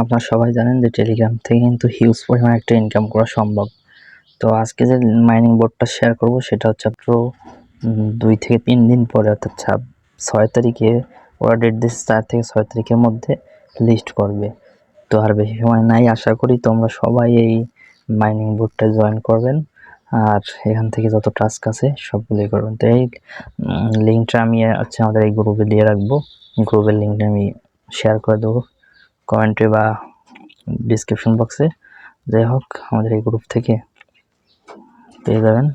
আপনারা সবাই জানেন যে টেলিগ্রাম থেকে কিন্তু হিউজ পরিমাণ একটা ইনকাম করা সম্ভব। তো আজকে যে মাইনিং বোর্ডটা শেয়ার করব, সেটা হচ্ছে মাত্র দুই থেকে তিন দিন পরে, অর্থাৎ ছাব, ছয় তারিখে, ওরা ডেট দিচ্ছে চার থেকে ছয় তারিখের মধ্যে লিস্ট করবে। তো আর বেশি সময় নাই, আশা করি তোমরা সবাই এই মাইনিং বোর্ডটা জয়েন করবেন। আর এখান থেকে যত টাস্ক আছে, সবগুলোই করবেন। তো এই লিঙ্কটা আমি হচ্ছে আমাদের এই গ্রুপে দিয়ে রাখব। গ্রুপের লিঙ্কটা আমি শেয়ার করে দেবো। কমেন্টে বা ডিসক্রিপশন বক্সে যাই হোক, আমাদের এই গ্রুপ থেকে পেয়ে যাবেন।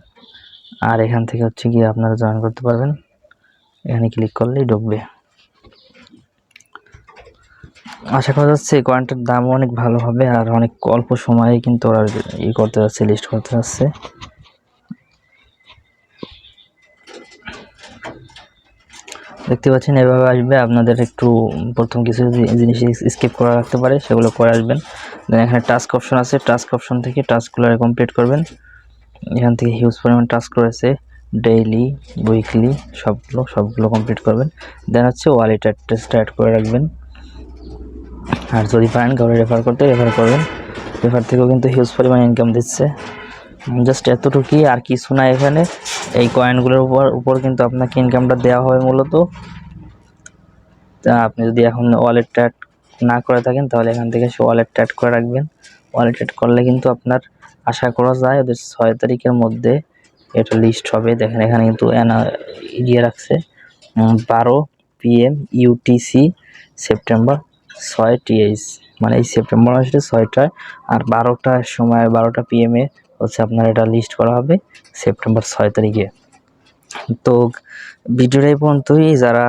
আর এখান থেকে হচ্ছে গিয়ে আপনারা জয়েন করতে পারবেন। এখানে ক্লিক করলেই ঢুকবে। আশা করা যাচ্ছে কয়েনটার দামও অনেক ভালো হবে, আর অনেক অল্প সময়ে কিন্তু ওরা ই করতে যাচ্ছে লিস্ট করতে যাচ্ছে। দেখতে পাচ্ছেন, এভাবে আসবে। আপনাদের একটু প্রথম কিছু জিনিস স্কিপ করা রাখতে পারে, সেগুলো করে আসবেন। দেন এখানে টাস্ক অপশন আছে। টাস্ক অপশন থেকে টাস্কগুলো কমপ্লিট করবেন। এখান থেকে হিউজ পরিমাণ টাস্ক রয়েছে। ডেইলি উইকলি সবগুলো সবগুলো কমপ্লিট করবেন। দেন হচ্ছে ওয়ালেট অ্যাড্রেসটা অ্যাড করে রাখবেন। আর যদি পারেন কাউকে রেফার করতে রেফার করবেন। রেফার থেকেও কিন্তু হিউজ পরিমাণ ইনকাম দিচ্ছে। জাস্ট এতটুকুই আর কিছু না এখানে। এই কয়েনগুলোর উপর উপর কিন্তু আপনাকে ইনকামটা দেওয়া হয় মূলত। তা আপনি যদি এখন ওয়ালেট অ্যাড না করে থাকেন, তাহলে এখান থেকে সে ওয়ালেট অ্যাড করে রাখবেন। ওয়ালেট অ্যাড করলে কিন্তু আপনার আশা করা যায়, ওদের ছয় তারিখের মধ্যে এটা লিস্ট হবে। দেখেন এখানে কিন্তু দিয়ে রাখছে। বারো পিএম ইউটিসি সেপ্টেম্বর ছয় টিএইচ মানে এই সেপ্টেম্বর মাসে ছয়টায়। আর বারোটার সময়, বারোটা পিএমে হচ্ছে আপনার এটা লিস্ট করা হবে সেপ্টেম্বর ছয় তারিখে। তো ভিডিওটা এই পর্যন্তই। যারা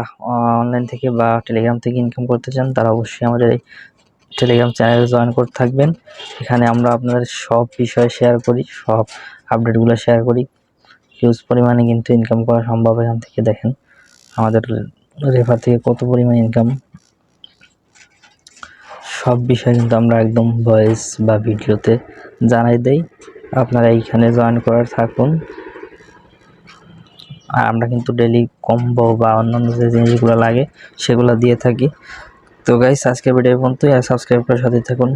অনলাইন থেকে বা টেলিগ্রাম থেকে ইনকাম করতে চান, তারা অবশ্যই আমাদের এই টেলিগ্রাম চ্যানেলে জয়েন করতে থাকবেন। এখানে আমরা আপনাদের সব বিষয় শেয়ার করি, সব আপডেটগুলো শেয়ার করি। হিউজ পরিমাণে কিন্তু ইনকাম করা সম্ভব এখান থেকে দেখেন। আমাদের রেফার থেকে কত পরিমাণ ইনকাম সব বিষয় কিন্তু আমরা একদম ভয়েস বা ভিডিওতে জানাই দেই। আপনারা এইখানে জয়েন করার থাকুন। আর আমরা কিন্তু ডেলি কম্বো বা অন্যান্য যে জিনিসগুলো লাগে, সেগুলো দিয়ে থাকি। তো গাইস আজকের ভিডিও পর্যন্তই, আর সাবস্ক্রাইব করার সাথে থাকুন।